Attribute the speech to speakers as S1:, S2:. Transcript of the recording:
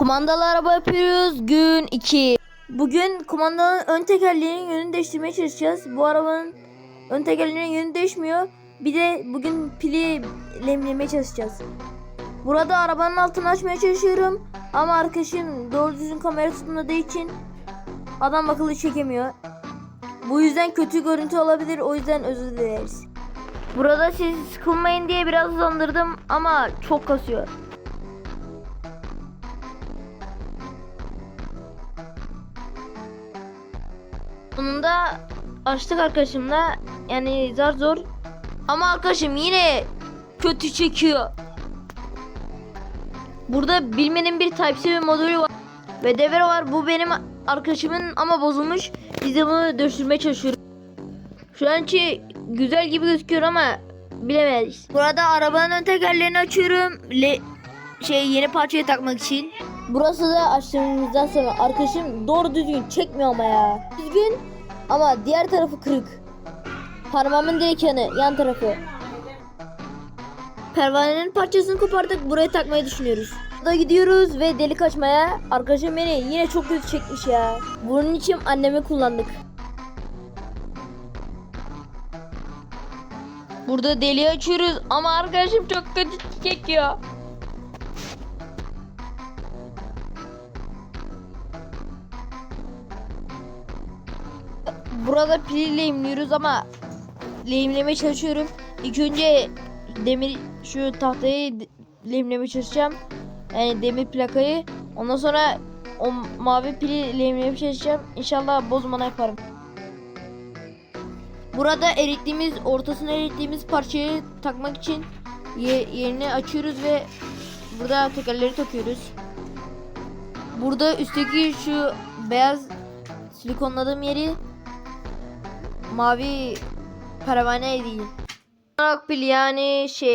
S1: Kumandalı araba yapıyoruz. Gün 2. Bugün kumandanın ön tekerleğinin yönünü değiştirmeye çalışacağız. Bu arabanın ön tekerleğinin yönü değişmiyor. Bir de bugün pili lemlemeye çalışacağız. Burada arabanın altını açmaya çalışıyorum. Ama arkadaşım doğru düzgün kamera tutmadığı için adam akıllı çekemiyor. Bu yüzden kötü görüntü olabilir. O yüzden özür dileriz. Burada siz sıkılmayın diye biraz hızlandırdım ama çok kasıyor. Sonunda açtık arkadaşımla. Yani zar zor. Ama arkadaşım yine kötü çekiyor. Burada bilmenin bir Type-C modülü var. Ve devre var. Bu benim arkadaşımın ama bozulmuş. Biz de bunu dönüştürmeye çalışıyoruz. Şu anki güzel gibi gözüküyor ama bilemeyiz. Burada arabanın ön tekerlerini açıyorum. Le şey yeni parçayı takmak için. Burası da açtığımızdan sonra arkadaşım doğru düzgün çekmiyor ama ya. Düzgün ama diğer tarafı kırık. Parmağımın direkt yanı yan tarafı. Pervanenin parçasını kopardık buraya takmayı düşünüyoruz. Da gidiyoruz ve delik açmaya. Arkadaşım beni yine çok kötü çekmiş ya. Bunun için annemi kullandık. Burada deliği açıyoruz ama arkadaşım çok kötü çekiyor. Burada pili lehimliyoruz ama lehimlemeye çalışıyorum. İlk önce demir şu tahtayı lehimlemeye çalışacağım. Yani demir plakayı. Ondan sonra o mavi pili lehimlemeye çalışacağım. İnşallah bozmadan yaparım. Burada erittiğimiz, ortasına erittiğimiz parçayı takmak için ye- yerini açıyoruz ve burada tekerleri takıyoruz. Burada üstteki şu beyaz silikonladığım yeri mavi pervane değil. Pil yani şey